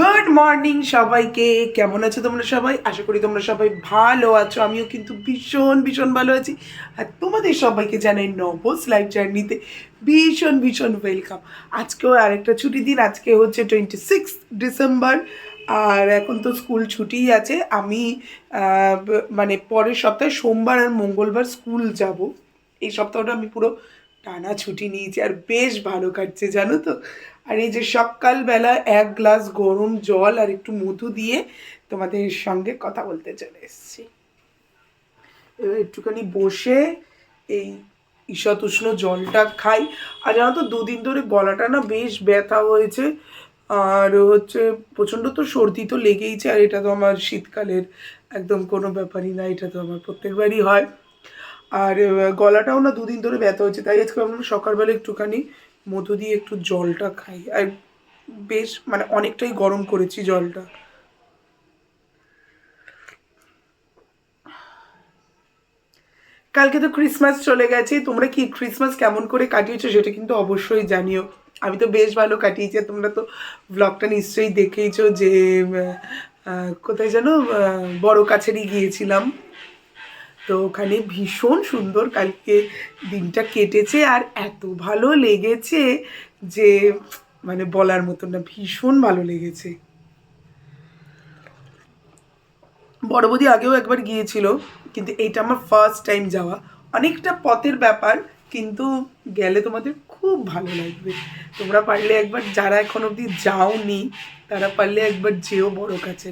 Good morning সবাইকে। কেমন আছো তোমরা সবাই? আশা করি তোমরা সবাই ভালো আছো। আমিও কিন্তু ভীষণ ভীষণ ভালো আছি। আর তোমাদের সবাইকে জানাই নবস লাইফ জার্নিতে ভীষণ ভীষণ ওয়েলকাম আজকেও আরেকটা ছুটি দিন। আজকে হচ্ছে টোয়েন্টি সিক্স ডিসেম্বর আর এখন তো স্কুল ছুটিই আছে। আমি মানে পরের সপ্তাহে সোমবার আর মঙ্গলবার স্কুল যাব। এই সপ্তাহটা আমি পুরো টানা ছুটি নিয়েছি, আর বেশ ভালো কাটছে, জানো তো। আর এই যে সকালবেলা এক গ্লাস গরম জল আর একটু মধু দিয়ে তোমাদের সঙ্গে কথা বলতে চলে এসেছি। এবার একটুখানি বসে এই ঈষৎ উষ্ণ জলটা খাই। আর জানো তো, দুদিন ধরে গলাটা না বেশ ব্যথা হয়েছে, আর হচ্ছে প্রচণ্ড তো সর্দি তো লেগেইছে, আর এটা তো আমার শীতকালের একদম কোনো ব্যাপারই না, এটা তো আমার প্রত্যেকবারই হয়। আর গলাটাও না দুদিন ধরে ব্যথা হচ্ছে, তাই আজকে ভাবলাম সকালবেলা একটুখানি মধু দিয়ে একটু জলটা খাই। আর বেশ মানে অনেকটাই গরম করেছি জলটা। কালকে তো ক্রিসমাস চলে গেছে, তোমরা কি ক্রিসমাস কেমন করে কাটিয়েছো সেটা কিন্তু অবশ্যই জানিও। আমি তো বেশ ভালো কাটিয়েছি তোমরা তো ব্লগটা নিশ্চয়ই দেখেইছো যে কোথায় যেন বড় কাছেরই গিয়েছিলাম। তো ওখানে ভীষণ সুন্দর কালকে দিনটা কেটেছে আর এত ভালো লেগেছে যে মানে বলার মতো না, ভীষণ ভালো লেগেছে। বড় বৌদি আগেও একবার গিয়েছিল, কিন্তু এইটা আমার ফার্স্ট টাইম যাওয়া। অনেকটা পথের ব্যাপার, কিন্তু গেলে তোমাদের খুব ভালো লাগবে। তোমরা পারলে একবার, যারা এখন অবধি যাওনি, তারা পারলে একবার যেও বড় কাছে